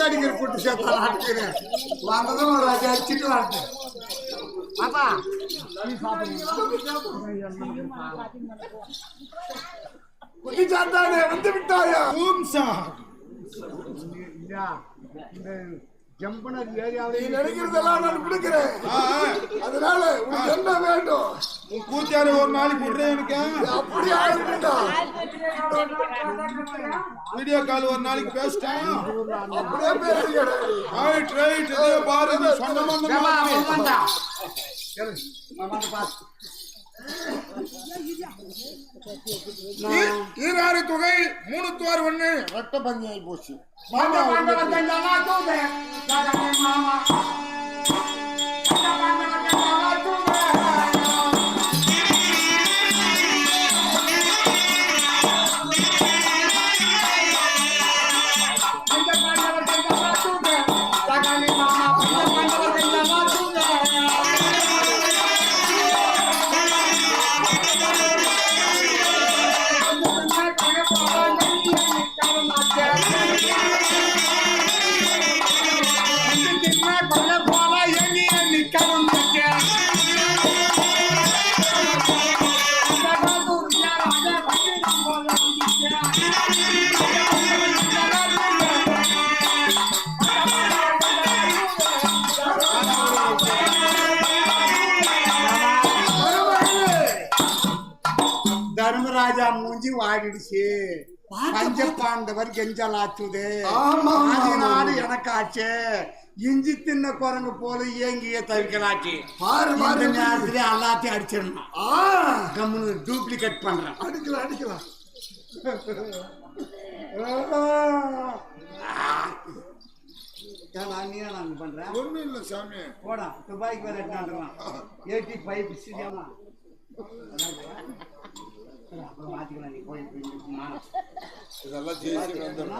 சூத்தடிக்கிற புட்டு சேர்த்தா ஆட்டுக்கிறேன் வந்ததும் ஒரு அடி அடிச்சுட்டு வரட்டேன் பாப்பா. நீ குட்டி சாத்தானே வந்து விட்டாயா? ஐயா, இந்த ஜம்பனர் ஏரியாவில நினைக்கிறதெல்லாம் நான் கொடுக்கிறேன். அதனால உனக்கு என்ன வேண்டும்? உன் கூத்தியாரு ஒரு நாளைக்கு விடுறேன் எனக்கு. அப்படி ஆயிடுடா வீடியோ கால் ஒரு நாளைக்கு பேசிட்டேன். அப்படியே பேசுகிறேன். ரைட் ரைட் இதே பாரு சொன்ன மாதிரி ஈராறு தொகை மூணு துவார் ஒண்ணு ரத்த பஞ்சாயி போச்சு. மூஞ்சி வாடிடுச்சு. பஞ்ச பாண்டவர் கெஞ்சலாச்சுது அதனால எனக்கு ஆச்சு இஞ்சி தின்ன குரங்கு போல ஏங்கிய தவிக்கலாச்சு. பாரு, நேரத்துல எல்லாத்தையும் அடிச்சிடணும். ஆ. கம்முனு டூப்ளிகேட் பண்றேன். அடிக்கலாம் அடிக்கலாம். நீ நான் பண்றேன் ஒண்ணும் இல்ல சாமி. போடா துபாய்க்கு வேற எட்டாண்டுறான் எயிட்டி ஃபைவ் சிடியாமா இதெல்லாம் ஜெயிச்சு வந்துடும்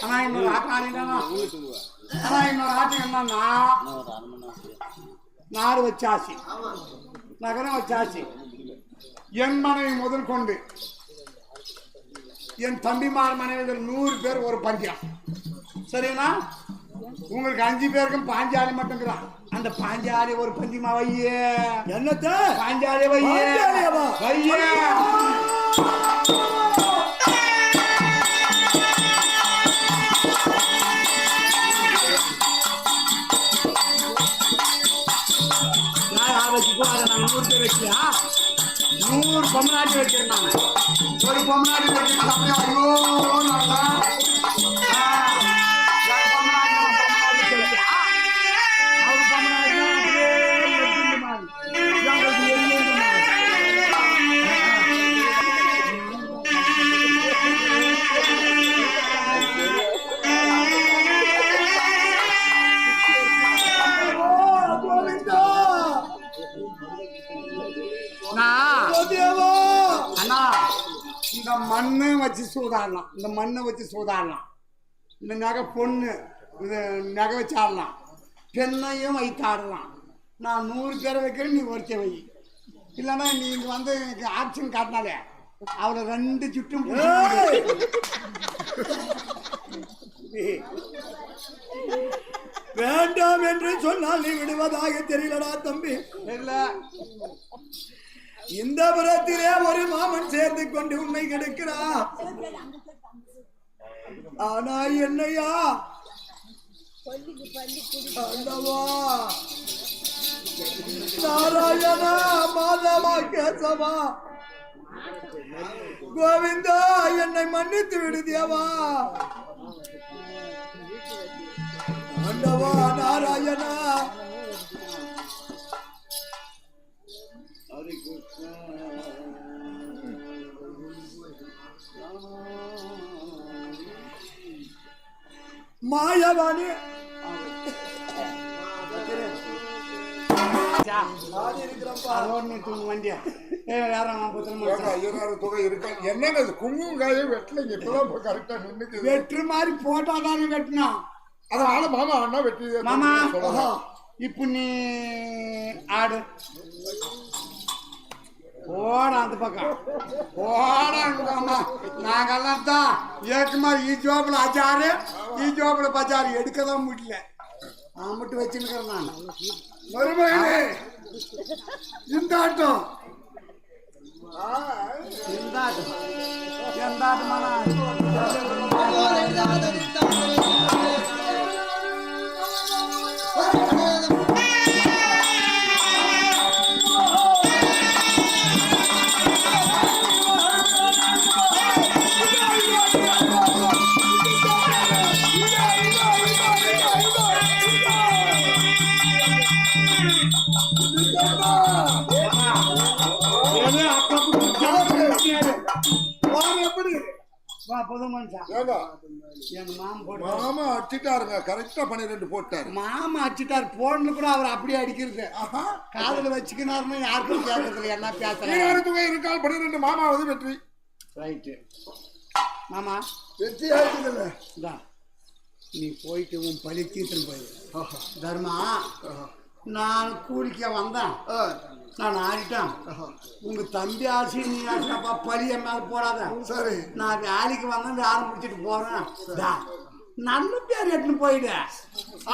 ஆனா இன்னொரு ஆட்டம் ஆடினா ஆனா இன்னொரு ஆட்டம் என்னன்னா நாடு வச்சாசி நகரம் வச்சாசி என் மனைவி முதல் கொண்டு. என் தம்பிமார் மனைவிகள் நூறு பேர் ஒரு பஞ்சம் சரிங்களா உங்களுக்கு அஞ்சு பேருக்கும் பாஞ்சாலி மட்டும்ங்கிறான் அந்த பாஞ்சாலி ஒரு பஞ்சுமா வையே. என்னத்த? பாஞ்சாலி வையே? வையே. வச்சுக்கோ அதை நாங்கள் நூறு பேர் வைக்கலையா நூறு பொம்மநாட்டி வச்சிருந்தாங்க. ஒரு பொம்மநாட்டி வச்சிருந்தாங்க அப்படியே ஐயோ நல்லா. வச்சு சூதாடலாம். இந்த மண்ணை வச்சு சூதாடலாம். இந்த நகை பொண்ணு இது நகை வச்சு ஆடலாம். பெண்ணையும் வைத்து ஆடலாம். நான் நூறு பேரை வைக்கிறேன் நீ ஒருத்த வை. இல்லைன்னா நீ இங்க வந்து எனக்கு ஆக்ஷன் காட்டினாலே அவளை ரெண்டு ஏய்! வேண்டாம் என்று சொன்னால் நீ விடுவதாக தெரியலடா தம்பி. இல்லை இந்த புறத்திலே ஒரு மாமன் சேர்ந்து கொண்டு உண்மை கெடுக்கிறா. ஆனா என்னையா? ஆண்டவா. நாராயணா மாதவா கேசவா. கோவிந்தா என்னை மன்னித்து விடுதியவா ஆண்டவா நாராயணா. இருக்கா? என்னங்க இது? குங்குமம் காய வெட்டலைங்க இப்பதான் கரெக்டா நின்னுக்குது. வெற்று மாதிரி போட்டாதானே வெட்டினான் அதனால மாமா அண்ணா வெற்றி மாமா. இப்போ நீ ஆடு. போடா அந்த பக்கம். போடா அம்மா. நாங்கெல்லாம் தான் ஏற்கமா ஈ ஜோபில் அஜாரு ஈ ஜோபில் பஜார். எடுக்க தான் முடியல. நான் மட்டும் வச்சுருக்கிறேன் நான். மருமகனே இந்த ஆட்டம். எந்த ஆட்டு எந்த ஆட்டுமானா புது மனுஷன் ஏங்க? எங்க மாமன் போட்டு மாமா அடிச்சிட்டாருங்க. கரெக்டா பன்னிரெண்டு போட்டாரு. மாமா அடிச்சிட்டார். போன்ல கூட அவர் அப்படியே அடிக்கிறது. காதுல வச்சுக்கினாருன்னா யாருக்கும் கேட்கறதுல என்ன பேசுறாங்க ஈராறு தொகை இருக்கால் பன்னிரெண்டு. மாமாவது வெற்றி. ரைட்டு மாமா. வெற்றி ஆயிடுதுல்ல நீ போயிட்டு உன் பழி தீர்த்துன்னு போயிடு தர்மா நான் கூலிக்க வந்தேன். நான் ஆடிட்டேன் உங்க தம்பி ஆசி நீ ஆசினப்பா பழி என் மேல போடாத. சரி. நான் வேலைக்கு வந்தேன் வேலை முடிச்சிட்டு போறேன். நல்ல பேர் எடுத்துன்னு போயிடு.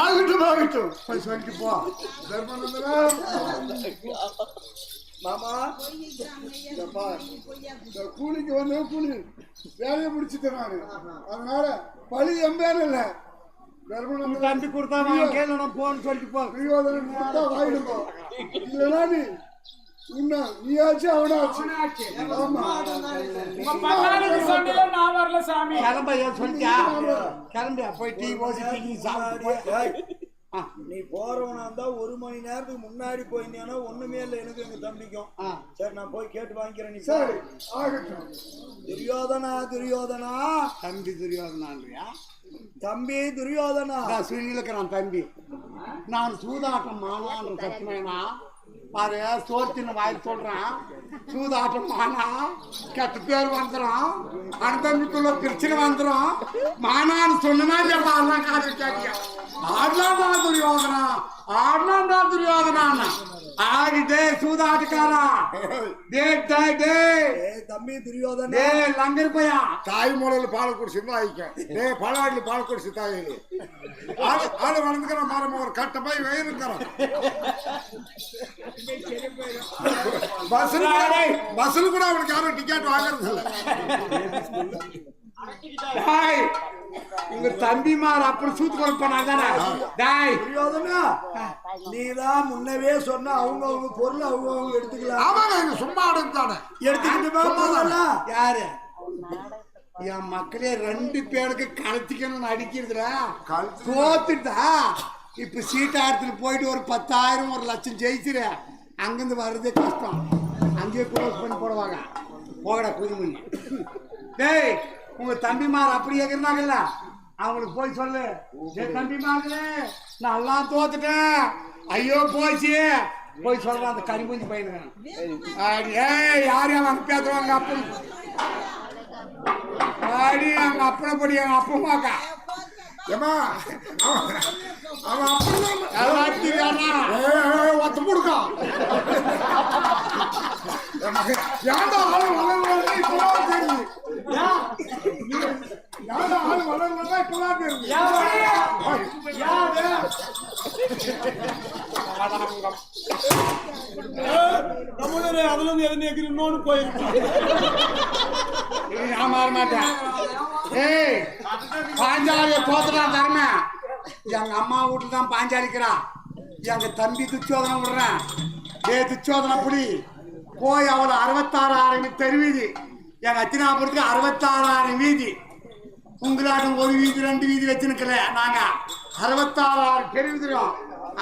ஆகட்டும் ஆகட்டும். போய் சொல்லிட்டு போ. மாமா. கூலிக்கு வந்து கூலி. வேலையை முடிச்சுட்டேன் நானு. அதனால பழி எம்பேர் இல்ல. உன் தர்மநந்தனா தம்பி கொடுத்தா வாங்க கேளு நான் போன்னு சொல்லிட்டு போ. இல்லைன்னா நீ நீயாச்சு அவனாச்சு ஆமா. கிளம்பையா சொல்லியா கிளம்பியா போய் டீ போசி டீ சாப்பிட்டு நீ போறவனா இருந்தா ஒரு மணி நேரத்துக்கு முன்னாடி போயிருந்தேன்னா ஒண்ணுமே இல்லை எனக்கு எங்க தம்பிக்கும். ஆ. சரி நான் போய் கேட்டு வாங்கிக்கிறேன் நீ சரி ஆகட்டும். துரியோதனா துரியோதனா. தம்பி துரியோதனான்றியா? தம்பி துரியோதனா. நான் சுனிலுக்கிறான் தம்பி. நான் சூதாட்டம் மானான்ற சத்தியமேனா பாரு சோர்த்தின வாய் சொல்றேன். சூதாட்டம் மானா கெட்ட பேர் வந்துடும் அனுபவிக்குள்ள பிரச்சனை வந்துடும் மானான்னு சொன்னா எல்லாம் காது கேட்க ஆடலாம் தான் துரியோதனா? ஆடலாம் தான் ஆடிட்டே சூதாட்டுக்காரா. டே டே டே. ஏய் தம்பி துரியோதனா. டே லங்கர் பையா தாய் மூலையில் பால் குடிச்சிருந்தா ஆயிக்க டே பழவாடியில் பால் குடிச்சு தாய் ஆளு ஆளு வளர்ந்துக்கிற மரம் ஒரு கட்ட போய் கூட பஸ்ஸில் கூட அவனுக்கு யாரும் டிக்கெட் வாங்குறது இல்லை டேய், உங்க தம்பிமார் அப்படி சூத்து கொடுப்பானாதானே டாய். நீதான் முன்னவே சொன்ன அவங்க அவங்க பொருள் அவங்க அவங்க எடுத்துக்கலாம் ஆமாங்க இங்க சும்மா அடுத்தானே எடுத்துக்கிட்டு. யாரு? என் மக்களே ரெண்டு பேருக்கு கலத்திக்கணும்னு அடிக்கிறதுல தோத்துட்டா? இப்ப சீட்டாரத்துல போயிட்டு ஒரு பத்தாயிரம் ஒரு லட்சம் ஜெயிச்சிரு. அங்கிருந்து வர்றதே கஷ்டம். அங்கேயே க்ளோஸ் பண்ணி போடுவாங்க. போகடா புதுமணி டேய் உங்க தம்பிமார் அப்படி இருந்தாங்கல்ல? அவங்களுக்கு போய் சொல்லு. தம்பிமார்களே நான் எல்லாம் தோத்துட்டேன். ஐயோ போச்சு. போய் சொல்றேன் அந்த கனிமூஞ்சி பையனுக்கு. ஏய் யார் அவன் பேசுவாங்க அப்படி அடி அங்க அப்பனை படி எங்க அப்பமாக்கா ஏமா அவன் ஒத்த முடுக்கா போயிருக்கு நான் மாற மாட்டேன். ஏய் பாஞ்சாலிய தோத்துறான் தரம. எங்க அம்மா வீட்டுல தான் பாஞ்சாலிக்கிறா. எங்க தம்பி துச்சோதனை விடுறேன். ஏ துச்சோதனை புடி போய் அவளை அறுபத்தாறாயிரம் தெருவீதி. எங்க அத்தினாபுரத்துக்கு அறுபத்தாறாயிரம் வீதி. உங்களாட்டம் ஒரு வீதி ரெண்டு வீதி வச்சுருக்கல நாங்க. அறுபத்தாறாயிரம் தெருவிதுறோம்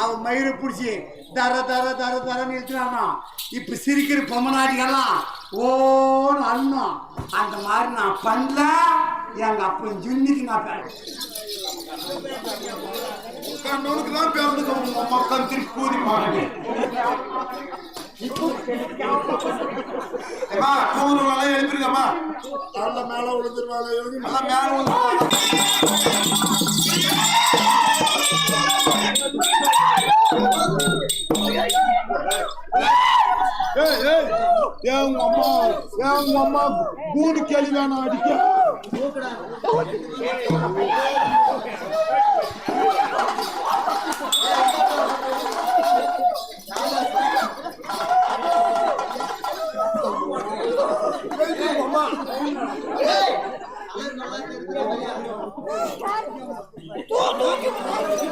அவன் மயிரை பிடிச்சி தர தர தர தர நிறுத்தினானா இப்ப சிரிக்கிற பொம்மநாட்டிகள்லாம் ஓன்னு அண்ணம். அந்த மாதிரி நான் பண்ணல. எங்க அப்பன் ஜுன்னிக்கு நான் பேர் கண்ணனுக்கு தான் பேருந்து மக்கள் திருப்பி கூதி பாருங்க. நல்ல மேல விழுந்துருவாங்க மேல வந்து ஏய், ஏய், ஏன் உங்க அம்மா ஏன் உங்க அம்மா கூடு கேள்வி வேணாம் அடிக்க ஐயோ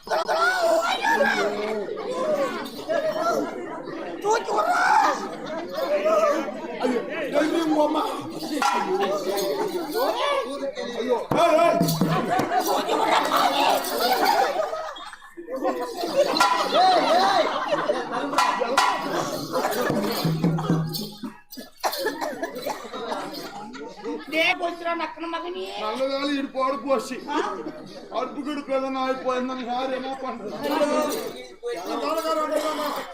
நல்ல வேலை இடுப்பு அடுப்பு வச்சு அடுப்பு கிடுப்பு எதனா ஆகி போயிருந்தா யார் என்ன பண்றது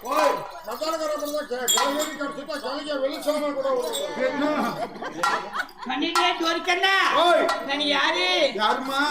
ஓய், என்ன பண்ணிட்டே ஜோரிக்கண்ணா ஓய் நான் யாரு யாருமா